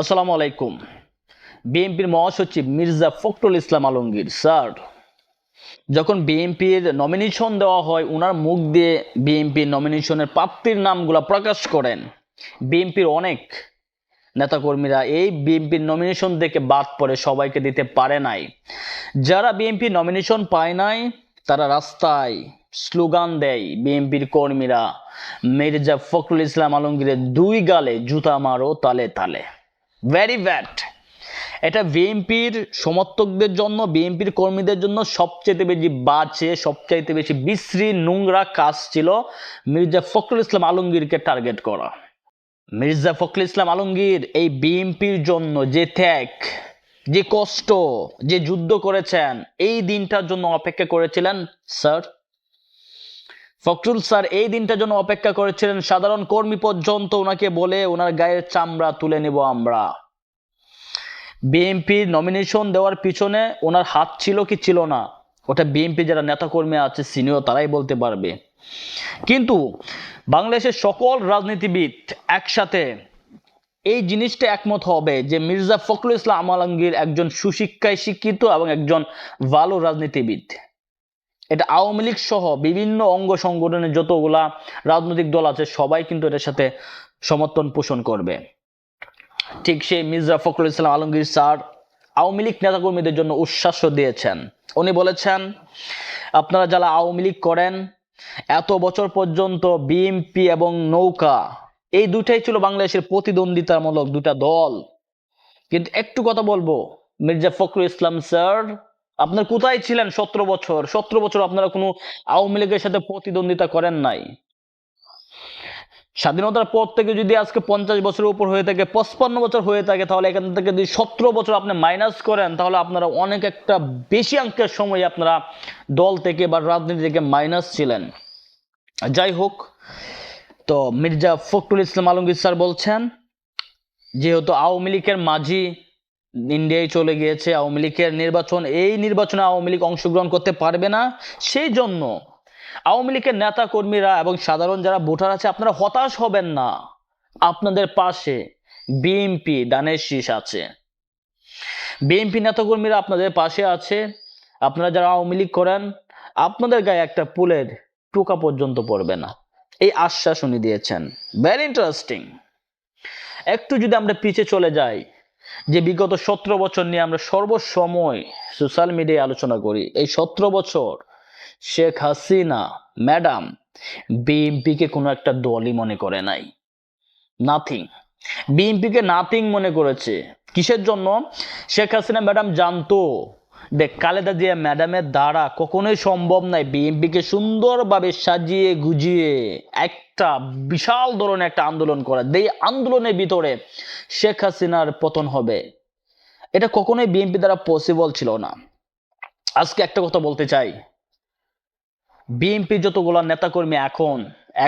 আসসালামু আলাইকুম। বিএনপির মহাসচিব মির্জা ফখরুল ইসলাম আলমগীর, স্যার, যখন বিএনপির নমিনেশন দেওয়া হয় ওনার মুখ দিয়ে বিএনপির নমিনেশনের প্রাপ্তির নামগুলো প্রকাশ করেন। বিএনপির অনেক নেতাকর্মীরা এই বিএনপির নমিনেশন থেকে বাদ পড়ে, সবাইকে দিতে পারে নাই। যারা বিএনপি নমিনেশন পায় নাই, তারা রাস্তায় স্লোগান দেয় বিএনপির কর্মীরা, মির্জা ফখরুল ইসলাম আলমগীরের দুই গালে জুতা মারো তালে তালে। ভেরি ব্যাড এটা বিএনপির সমর্থকদের জন্য বিএনপির কর্মীদের জন্য সবচেয়ে বেশি বাজে, সবচাইতে বেশি বিশ্রী, নোংরা কাজ ছিল মির্জা ফখরুল ইসলাম আলমগীরকে টার্গেট করা। মির্জা ফখরুল ইসলাম আলমগীর এই বিএনপির জন্য যে ত্যাগ, যে কষ্ট, যে যুদ্ধ করেছেন, এই দিনটার জন্য অপেক্ষা করেছিলেন স্যার। ফখরুল স্যার এই দিনটার জন্য অপেক্ষা করেছিলেন সাধারণ কর্মী পর্যন্ত, ওনাকে বলে ওনার গায়ের চামড়া তুলে নেব আমরা। বিএনপির নমিনেশন দেওয়ার পিছনে ওনার হাত ছিল কি ছিল না, ওটা বিএনপি যারা নেতাকর্মী আছে সিনিয়র তারাই বলতে পারবে। কিন্তু বাংলাদেশের সকল রাজনীতিবিদ একসাথে এই জিনিসটা একমত হবে যে মির্জা ফখরুল ইসলাম আলমগীর একজন সুশিক্ষায় শিক্ষিত এবং একজন ভালো রাজনীতিবিদ। এটা আওয়ামী লীগ সহ বিভিন্ন অঙ্গ সংগঠনের যতগুলা রাজনৈতিক দল আছে, সবাই কিন্তু এটার সাথে সমর্থন পোষণ করবে। ঠিক সেই মির্জা ফখরুল ইসলাম আলমগীর স্যার আওয়ামী লীগ নেতাকর্মীদের জন্য উচ্ছ্বাস দিয়েছেন। উনি বলেছেন, আপনারা যারা আওয়ামী লীগ করেন, এত বছর পর্যন্ত বিএনপি এবং নৌকা, এই দুটাই ছিল বাংলাদেশের প্রতিদ্বন্দ্বিতামূলক দুটা দল। কিন্তু একটু কথা বলব, মির্জা ফখরুল ইসলাম স্যার, আপনার কোথায় ছিলেন সতেরো বছর? সতেরো বছর আপনারা কোনো আওয়ামী লীগের সাথে প্রতিদ্বন্দ্বিতা করেন নাই। স্বাধীনতার পর থেকে যদি আজকে পঞ্চাশ বছরের উপর হয়ে থাকে, পঁচপান্ন বছর হয়ে থাকে, তাহলে এখান থেকে যদি সতেরো বছর আপনি মাইনাস করেন, তাহলে আপনারা অনেক একটা বেশি অঙ্কের সময় আপনারা দল থেকে বা রাজনীতি থেকে মাইনাস ছিলেন। যাই হোক, তো মির্জা ফখরুল ইসলাম আলমগীর স্যার বলছেন, যেহেতু আওয়ামী লীগের মাঝি ইন্ডিয়ায় চলে গিয়েছে, আওয়ামী লীগের নির্বাচন, এই নির্বাচনে আওয়ামী লীগ অংশগ্রহণ করতে পারবে না, সেই জন্য আওয়ামী লীগের নেতা কর্মীরা এবং সাধারণ যারা ভোটার আছে, আপনারা হতাশ হবেন না। আপনাদের পাশে বিএনপি, দানের শীষ আছে। বিএনপি নেতাকর্মীরা আপনাদের পাশে আছে। আপনারা যারা আওয়ামী লীগ করেন, আপনাদের গায়ে একটা পুলের টোকা পর্যন্ত পড়বে না। এই আশ্বাস উনি দিয়েছেন। ভেরি ইন্টারেস্টিং একটু যদি আমরা পিছে চলে যাই, যে বিগত সতেরো বছর নিয়ে আমরা সর্বসময় সোশ্যাল মিডিয়ায় আলোচনা করি, এই সতেরো বছর শেখ হাসিনা, ম্যাডাম, বিএনপিকে কোনো একটা দলই মনে করে নাই। নাথিং। বিএনপিকে নাথিং মনে করেছে। কিসের জন্য? শেখ হাসিনা, ম্যাডাম, জানতো দেখ কালেদা জিয়া ম্যাডামের দ্বারা কখনোই সম্ভব নয় বিএনপিকে সুন্দরভাবে সাজিয়ে গুজিয়ে একটা বিশাল ধরনের একটা আন্দোলন করা। এই আন্দোলনের ভিতরে শেখ হাসিনার পতন হবে, এটা কখনোই বিএনপি দ্বারা পসিবল ছিল না। আজকে একটা কথা বলতে চাই। বিএনপি যতগুলো নেতাকর্মী এখন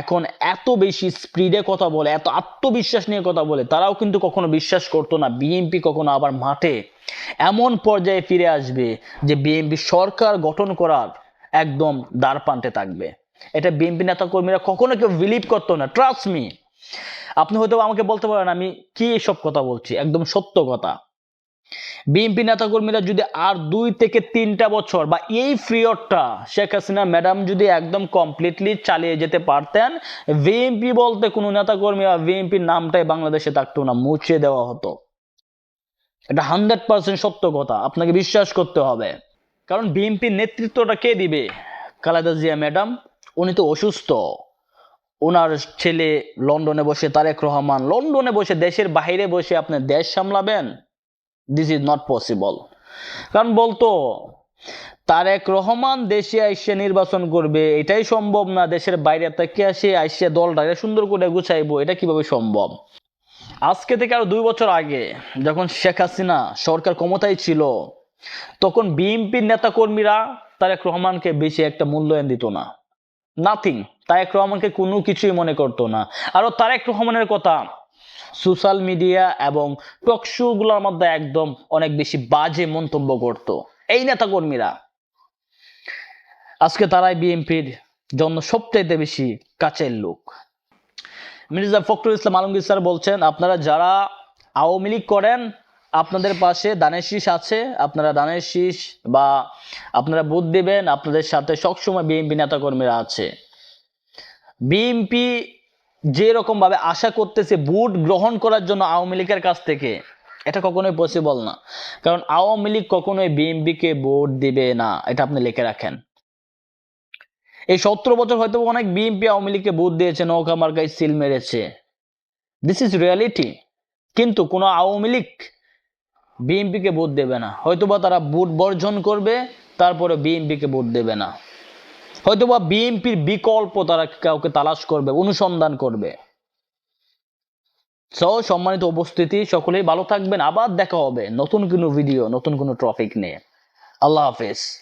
এখন এত বেশি স্পিডে কথা বলে, এত আত্মবিশ্বাস নিয়ে কথা বলে, তারাও কিন্তু কখনো বিশ্বাস করতো না বিএনপি কখনো আবার মাঠে। এমন পর্যায়ে ফিরে আসবে যে বিএনপি সরকার গঠন করার একদম দ্বার প্রান্তে থাকবে। এটা বিএনপি নেতাকর্মীরা কখনো কেউ বিলিভ করতো না ট্রাস্ট মি আপনি হয়তো আমাকে বলতে পারেন, আমি কি এসব কথা বলছি? একদম সত্য কথা। বিএনপি নেতাকর্মীরা যদি আর দুই থেকে তিনটা বছর বা এই পিরিয়ডটা শেখ হাসিনা ম্যাডাম যদি একদম কমপ্লিটলি চালিয়ে যেতে পারতেন, বিএনপি বলতে কোনো নেতাকর্মী বা বিএনপির নামটাই বাংলাদেশে থাকতো না, মুছে দেওয়া হতো। এটা হান্ড্রেড পার্সেন্ট সত্য কথা, আপনাকে বিশ্বাস করতে হবে। কারণ বিএনপির নেতৃত্বটা কে দিবে? খালেদা জিয়া ম্যাডাম, উনি তো অসুস্থ। ওনার ছেলে লন্ডনে বসে তারেক রহমান, লন্ডনে বসে দেশের বাইরে বসে আপনি দেশ সামলাবেন? দিস ইজ নট পসিবল কারণ বলতো, তারেক রহমান দেশে আইসে নির্বাচন করবে, এটাই সম্ভব না। দেশের বাইরে থেকে আসে, আইসে দলটাকে সুন্দর করে গুছাইবো, এটা কীভাবে সম্ভব? আজকে থেকে আরও দুই বছর আগে যখন শেখ হাসিনা সরকার ক্ষমতায় ছিল, তখন বিএনপির নেতাকর্মীরা তারেক রহমানকে বেশি একটা মূল্যায়ন দিত না। নাথিং তারেক রহমানকে কোনো কিছুই মনে করতো না। আরও তারেক রহমানের কথা সোশ্যাল মিডিয়া এবং টকশোগুলোর মধ্যে একদম অনেক বেশি বাজে মন্তব্য করত। এই নেতাকর্মীরা। আজকে তারাই বিএনপির জন্য সবচাইতে বেশি কাছের লোক। মির্জা ফখরুল ইসলাম আলমগীর স্যার বলছেন, আপনারা যারা আওয়ামী লীগ করেন, আপনাদের পাশে দানের শীষ আছে, আপনারা দানের শীষ বা আপনারা ভোট দেবেন, আপনাদের সাথে সবসময় বিএনপি নেতাকর্মীরা আছে। বিএনপি যে রকম ভাবে আশা করতেছে ভোট গ্রহণ করার জন্য আওয়ামী লীগের কাছ থেকে, এটা কখনোই পসিবল না। কারণ আওয়ামী লীগ কখনোই বিএনপিকে ভোট দিবে না, এটা আপনি লিখে রাখেন। এই সতেরো বছর হয়তো অনেক বিএনপি আওয়ামী লীগকে ভোট দিয়েছে, নৌকা মার্কায় সিল মেরেছে। দিস ইজ রিয়ালিটি কিন্তু কোনো আওয়ামী লীগ বিএনপিকে ভোট দেবে না। হয়তোবা তারা ভোট বর্জন করবে তারপরে বিএনপিকে ভোট দেবে না। হয়তোবা বিএনপির বিকল্প তারা কাউকে তালাশ করবে, অনুসন্ধান করবে। সো সম্মানিত উপস্থিতি, সকলেই ভালো থাকবেন। আবার দেখা হবে নতুন কোনো ভিডিও নতুন কোনো টপিক নিয়ে। আল্লাহ হাফেজ।